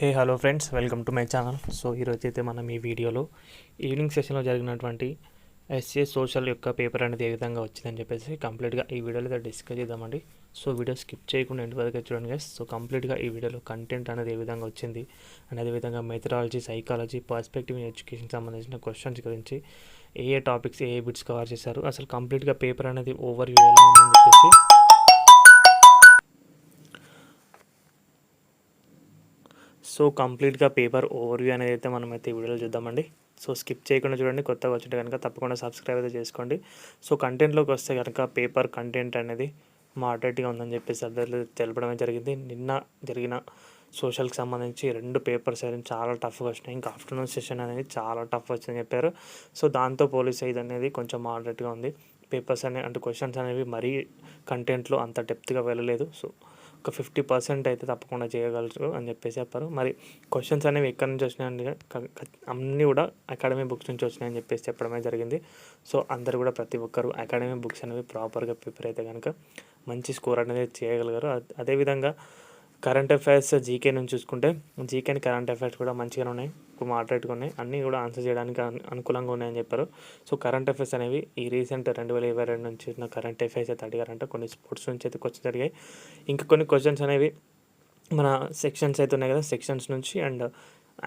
Hey hello friends welcome to my channel. So ఈరోజు అయితే మనం ఈ వీడియోలో ఈవినింగ్ సెషన్లో జరిగినటువంటి ఎస్ఏ సోషల్ యొక్క పేపర్ అనేది ఏ విధంగా వచ్చిందని చెప్పేసి కంప్లీట్గా ఈ వీడియోలో అయితే డిస్కస్ చేద్దామండి. సో వీడియో స్కిప్ చేయకుండా ఇంటి వరకు చూడండి గైస్ సో కంప్లీట్గా ఈ వీడియోలో కంటెంట్ అనేది ఏ విధంగా వచ్చింది అండ్ అదేవిధంగా మెథడాలజీ సైకాలజీ పర్స్పెక్టివ్ ఎడ్యుకేషన్ సంబంధించిన క్వశ్చన్స్ గురించి ఏ ఏ టాపిక్స్ ఏ ఏ బిట్స్ కవర్ చేశారు. అసలు కంప్లీట్గా పేపర్ అనేది ఓవర్ వ్యూ ఎలా ఉందని చెప్పేసి సో కంప్లీట్గా పేపర్ ఓవర్వ్యూ అనేది అయితే మనం అయితే ఈ వీడియోలో చూద్దామండి. సో స్కిప్ చేయకుండా చూడండి కొత్తగా వచ్చింటే కనుక తప్పకుండా సబ్స్క్రైబ్ అయితే చేసుకోండి. సో కంటెంట్లోకి వస్తే కనుక పేపర్ కంటెంట్ అనేది మాడరేట్గా ఉందని చెప్పేసి అర్థాలు తెలపడమే జరిగింది. నిన్న జరిగిన సోషల్కి సంబంధించి రెండు పేపర్స్ అనేది చాలా టఫ్గా వచ్చినాయి. ఇంకా ఆఫ్టర్నూన్ సెషన్ అనేది చాలా టఫ్ వచ్చిందని చెప్పారు. సో దాంతో పోలీస్ ఇది అనేది కొంచెం మాడరేట్గా ఉంది. పేపర్స్ అనే అంటే క్వశ్చన్స్ అనేవి మరీ కంటెంట్లో అంత డెప్త్గా వెళ్ళలేదు. సో ఒక ఫిఫ్టీ పర్సెంట్ అయితే తప్పకుండా చేయగలరు అని చెప్పేసి చెప్పారు. మరి క్వశ్చన్స్ అనేవి ఎక్కడి నుంచి వచ్చినాయండి అన్నీ కూడా అకాడమీ బుక్స్ నుంచి వచ్చినాయని చెప్పేసి చెప్పడమే జరిగింది. సో అందరు కూడా ప్రతి ఒక్కరు అకాడమీ బుక్స్ అనేవి ప్రాపర్గా ప్రిపేర్ అయితే కనుక మంచి స్కోర్ అనేది చేయగలిగారు. అదేవిధంగా కరెంట్ అఫైర్స్ జీకే నుంచి చూసుకుంటే జీకే అండ్ కరెంట్ అఫైర్స్ కూడా మంచిగానే ఉన్నాయి. మాటరేట్గా ఉన్నాయి. అన్నీ కూడా ఆన్సర్ చేయడానికి అనుకూలంగా ఉన్నాయని చెప్పారు. సో కరెంట్ అఫైర్స్ అనేవి ఈ రీసెంట్ రెండు వేల ఇరవై రెండు నుంచి నా కరెంట్ అఫైర్స్ అయితే అడిగారంటే కొన్ని స్పోర్ట్స్ నుంచి అయితే క్వశ్చన్ జరిగాయి ఇంకా కొన్ని క్వశ్చన్స్ అనేవి మన సెక్షన్స్ అయితే ఉన్నాయి కదా సెక్షన్స్ నుంచి అండ్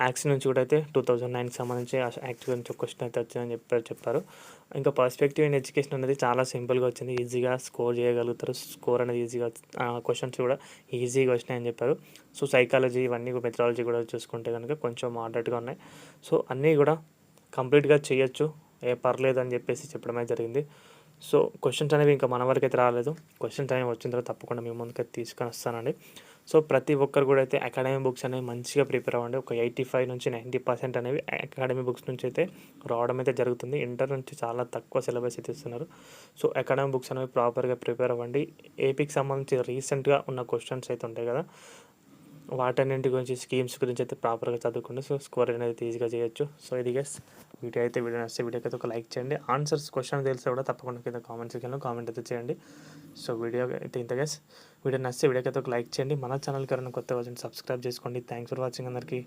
యాక్స్ నుంచి కూడా అయితే టూ థౌజండ్ నైన్కి సంబంధించి ఆ యాక్ట్ గురించి క్వశ్చన్ అయితే వచ్చిందని చెప్పారు చెప్పారు. ఇంకా పర్స్పెక్టివ్ ఇన్ ఎడ్యుకేషన్ అనేది చాలా సింపుల్గా వచ్చింది. ఈజీగా స్కోర్ చేయగలుగుతారు. స్కోర్ అనేది ఈజీగా క్వశ్చన్స్ కూడా ఈజీగా వచ్చినాయని చెప్పారు. సో సైకాలజీ ఇవన్నీ మెథడాలజీ కూడా చూసుకుంటే కనుక కొంచెం మోడరేట్గా ఉన్నాయి. సో అన్నీ కూడా కంప్లీట్గా చేయొచ్చు. ఏ పర్లేదు అని చెప్పేసి చెప్పడమే జరిగింది. సో క్వశ్చన్స్ అనేవి ఇంకా మన వరకు అయితే రాలేదు. క్వశ్చన్స్ అనేవి వచ్చిన తర్వాత తప్పకుండా మీ ముందుకైతే తీసుకొని వస్తానండి. సో ప్రతి ఒక్కరు కూడా అయితే అకాడమీ బుక్స్ అనేవి మంచిగా ప్రిపేర్ అవ్వండి. ఒక ఎయిటీ ఫైవ్ నుంచి నైంటీ పర్సెంట్ అనేవి అకాడమీ బుక్స్ నుంచి అయితే రావడం అయితే జరుగుతుంది. ఇంటర్ నుంచి చాలా తక్కువ సిలబస్ అయితే ఇస్తున్నారు. సో అకాడమీ బుక్స్ అనేవి ప్రాపర్గా ప్రిపేర్ అవ్వండి. ఏపీకి సంబంధించి రీసెంట్గా ఉన్న క్వశ్చన్స్ అయితే ఉంటాయి కదా. వాటన్నింటి గురించి స్కీమ్స్ గురించి అయితే ప్రాపర్గా చదువుకుంటే సో స్కోర్ అనేది ఈజీగా చేయొచ్చు. సో ఇది గెస్ వీడియో అయితే వీడియో నచ్చితే వీడియోకి అయితే ఒక లైక్ చేయండి. ఆన్సర్స్ క్వశ్చన్ తెలిస్తే కూడా తప్పకుండా కింద కామెంట్ సెక్షన్లో కామెంట్ అయితే చేయండి. సో వీడియో అయితే ఇంత గెస్ వీడియో నచ్చితే వీడియోకి అయితే ఒక లైక్ చేయండి. మన ఛానల్కి ఎవరైనా కొత్త వచ్చింది సబ్స్క్రైబ్ చేసుకోండి. థ్యాంక్స్ ఫర్ వాచింగ్ అందరికీ.